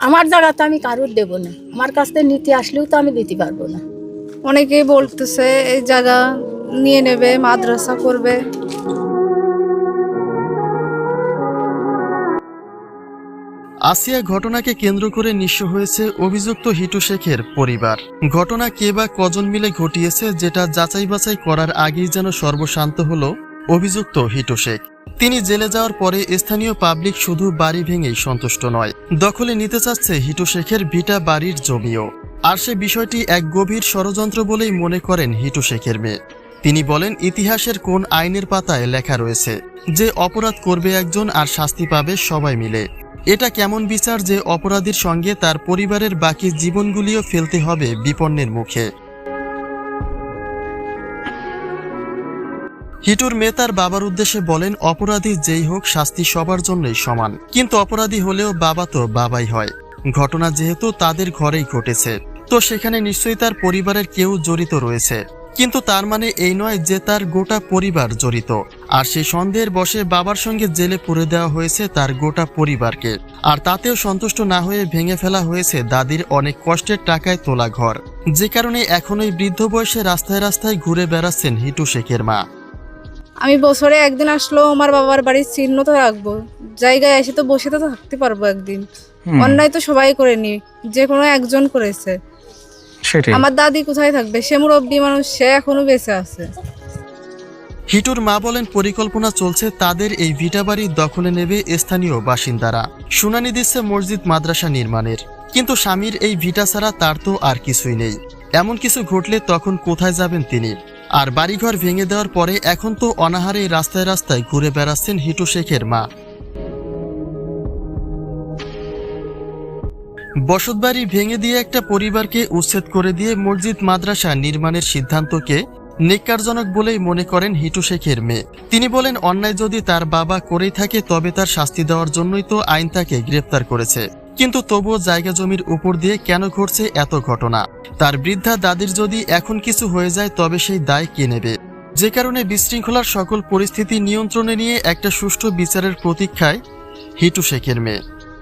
আমার দ্বারা জায়গাতে আমি কারুর দেব না। আমার কাছ থেকে নিতে আসলেও তো আমি দিতে পারব না। অনেকেই বলতেছে এই জায়গা নিয়ে নেবে মাদ্রাসা করবে। আসিয়া ঘটনাকে কেন্দ্র করে নিঃস্ব হয়েছে অভিযুক্ত হিটু শেখের পরিবার। ঘটনা কে বা কজন মিলে ঘটিয়েছে যেটা যাচাই বাছাই করার আগেই যেন সর্বশান্ত হল অভিযুক্ত হিটু শেখ। তিনি জেলে যাওয়ার পরে স্থানীয় পাবলিক শুধু বাড়ি ভেঙেই সন্তুষ্ট নয়, দখলে নিতে চাচ্ছে হিটু শেখের ভিটা বাড়ির জমিও। আর সে বিষয়টি এক গভীর ষড়যন্ত্র বলেই মনে করেন হিটু শেখের মেয়ে। তিনি বলেন, ইতিহাসের কোন আইনের পাতায় লেখা রয়েছে যে অপরাধ করবে একজন আর শাস্তি পাবে সবাই মিলে। এটা কেমন বিচার যে অপরাধীর সঙ্গে তার পরিবারের বাকি জীবনগুলিও ফেলতে হবে বিপন্নের মুখে। হিটুর মেয়ে তার বাবার উদ্দেশ্যে বলেন, অপরাধী যেই হোক, শাস্তি সবার জন্যই সমান। কিন্তু অপরাধী হলেও বাবা তো বাবাই হয়। ঘটনা যেহেতু তাদের ঘরেই ঘটেছে। তো সেখানে নিশ্চয়ই তার পরিবারের কেউ জড়িত রয়েছে। কিন্তু তার মানে এই নয় যে তার গোটা পরিবার জড়িত। আর সেই সন্দেহের বসে বাবার সঙ্গে জেলে পুরে দেওয়া হয়েছে তার গোটা পরিবারকে। আর তাতেও সন্তুষ্ট না হয়ে ভেঙে ফেলা হয়েছে দাদির অনেক কষ্টের টাকায় তোলা ঘর। যে কারণে এখন ওই বৃদ্ধ বয়সে রাস্তায় রাস্তায় ঘুরে বেড়াচ্ছেন হিটু শেখের মা। আমি বছরে একদিন আসলো আমার বাবার বাড়ির চিহ্ন তো রাখব। জায়গায় এসে তো বসে তো থাকতে পারব একদিন। অন্যায় তো সবাই করেনি যে কোনো একজন করেছে। আমার দাদি কোথায় থাকবে? সে মুরব্বী মানুষ সে এখনও বেঁচে আছে। হিটুর মা বলেন পরিকল্পনা চলছে তাদের এই ভিটা বাড়ি দখলে নেবে স্থানীয় বাসিন্দারা। শুনানি দিচ্ছে মসজিদ মাদ্রাসা নির্মাণের। কিন্তু স্বামীর এই ভিটা ছাড়া তার তো আর কিছুই নেই। এমন কিছু ঘটলে তখন কোথায় যাবেন তিনি? আর বাড়িঘর ভেঙে দেওয়ার পরে এখন তো অনাহারে রাস্তায় রাস্তায় ঘুরে বেড়াচ্ছেন হিটু শেখের মা। বসতবাড়ি ভেঙে দিয়ে একটা পরিবারকে উচ্ছেদ করে দিয়ে মসজিদ মাদ্রাসা নির্মাণের সিদ্ধান্তকে নেককারজনক বলেই মনে করেন হিটু শেখের মেয়ে। তিনি বলেন, অন্যায় যদি তার বাবা করেই থাকে, তবে তার শাস্তি দেওয়ার জন্যই তো আইন তাকে গ্রেপ্তার করেছে। কিন্তু তবুও জায়গা জমির উপর দিয়ে কেন ঘটছে এত ঘটনা? তার বৃদ্ধা দাদির যদি এখন কিছু হয়ে যায়, তবে সেই দায় কে নেবে? যে কারণে বিশৃঙ্খলার সকল পরিস্থিতি নিয়ন্ত্রণে নিয়ে একটা সুষ্ঠু বিচারের প্রতীক্ষায় হিটু শেখের মেয়ে।